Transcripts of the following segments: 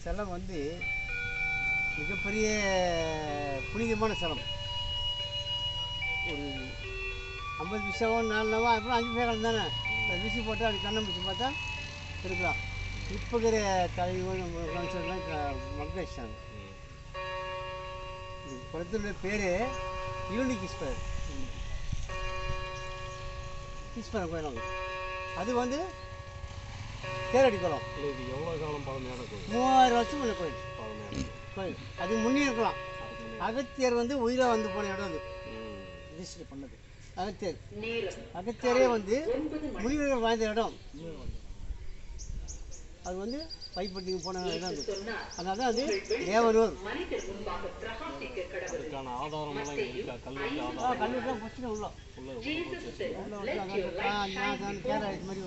ஸ்தலம் வந்து மிகப்பெரிய புனிதமான ஸ்தலம் ஒரு ஐம்பது பிசாவோ நாலு அப்புறம் அஞ்சு பேர் தானே. அது விசி போட்டு அப்படி கண்ணை பிடிச்சி பார்த்தா இருக்கலாம். இப்போ இருக்கிற தலைவர் கவுன்சிலர்லாம் மக்க பேர் யூனிக் ஈஸ்வரர் ஈஸ்வரன் கோயில் அது வந்து தேரடி குளம் இல்லை இது எவ்வளோ காலம் பழமையான கோயில்? மூவாயிரம் வருஷம் உள்ள கோயில். பழமையான கோயில். அது முன்னே இருக்கலாம். அகத்தியர் வந்து உயிராக வந்து போன இடம் அது. ரிஜிஸ்டர் பண்ணது. அகத்தியர். அகத்தியரே வந்து முனிவர்கள் வாழ்ந்த இடம். அது வந்து பைப்பட்டிக்கு போன இடம் அது. அதனால தான் அது தேவனூர். மாதிரி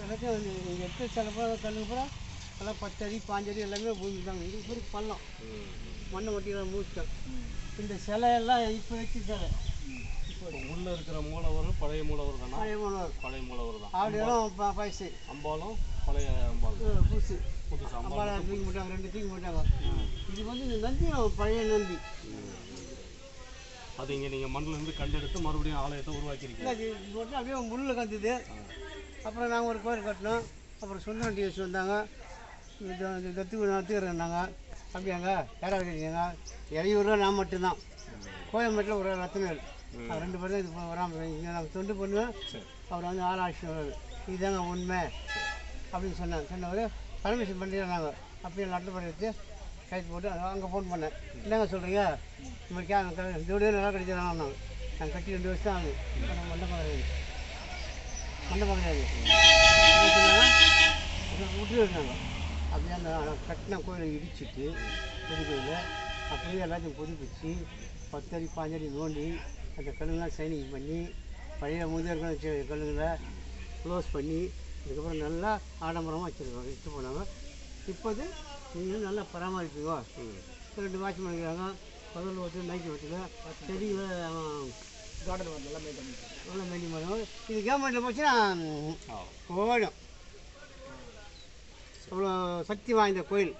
எல்லாத்தையும் வந்து இங்கே எடுத்து சில பூரா கல்லுங்க பூரா எல்லாம் பத்து அடி பாஞ்சு அடி எல்லாமே பூமிட்டாங்க இது பூரி பள்ளம். மண்ணை ஒட்டிலாம் மூச்சிட்டோம் இந்த சிலை எல்லாம் இப்போ வச்சு சிலை. இப்போ உள்ள இருக்கிற மூலவர் பழைய மூலவர் தானா? பழைய மாணவர் பழைய மூலவர் தான். ஆடியெல்லாம் ப- பழசு அம்பாலும் பழைய புதுசு. புதுசு அம்பாள் அம்பாலா தூக்கி போட்டாங்க ரெண்டு தூக்கி போட்டாங்க. இது வந்து இந்த நந்தியும் பழைய நந்தி. அது இங்கே நீங்கள் மண்ணில் இருந்து கண்டெடுத்து மறுபடியும் ஆலயத்தை உருவாக்கியிருக்கீங்க. இல்லை இது போட்டு அப்படியே முள்ளில் கந்துது அப்புறம் நாங்கள் ஒரு கோயில் கட்டினோம். அப்புறம் சுந்தரம் டிஎஸ் வந்தாங்க. இது இது தத்து நடத்துக்கிறேன்னாங்க அப்படியாங்க? யாராவது கேட்டீங்க இறையூரில் நான் மட்டும்தான். கோயம்பேட்டில் ஒரு ரத்னவேல் அது ரெண்டு பேரும் இது வராமல் இங்கே நாங்கள் தொண்டு பண்ணுவேன் அவர் வந்து ஆளாட்சி வர்றாரு இதுதாங்க உண்மை. அப்படின்னு சொன்னாங்க. சொன்னவர் பர்மிஷன் பண்ணிடுறாங்க அப்படியே லெட்டர் பண்ணி வச்சு கைது போட்டு அங்கே ஃபோன் பண்ணேன். என்னங்க சொல்கிறீங்க இந்த மாதிரி கே நல்லா கிடைச்சிடறாங்க நாங்கள் கட்டி ரெண்டு வருஷம் ஆகுது. மண்டபம் கிடையாது மண்டபம் கிடையாது விட்டுருந்தாங்க விட்டு இருந்தாங்க அப்படியே அந்த கட்டின கோயிலை இடிச்சிட்டு பெரிய கோயிலை அப்படியே எல்லாத்தையும் புதுப்பிச்சு பத்தடி பாஞ்சடி நோண்டி அந்த கல்லுங்கெல்லாம் சைனிங் பண்ணி பழைய முதல்கள் வச்ச கல்லுங்களை க்ளோஸ் பண்ணி அதுக்கப்புறம் நல்லா ஆடம்பரமாக வச்சுருக்காங்க இட்டு போனாங்க இப்போது நீங்களும் நல்லா பராமரிப்பீங்க ரெண்டு வாட்ச்மேன் இருக்கிறாங்க பகல் வச்சு நைட்டு வச்சுங்க செடிகளை கார்டன் நல்லா மெயின்டைன் நல்லா மெயின்டைன் பண்ணுவோம் இது கவர்மெண்ட்டில் போச்சுன்னா ஓடும் அவ்வளோ சக்தி வாய்ந்த கோயில்.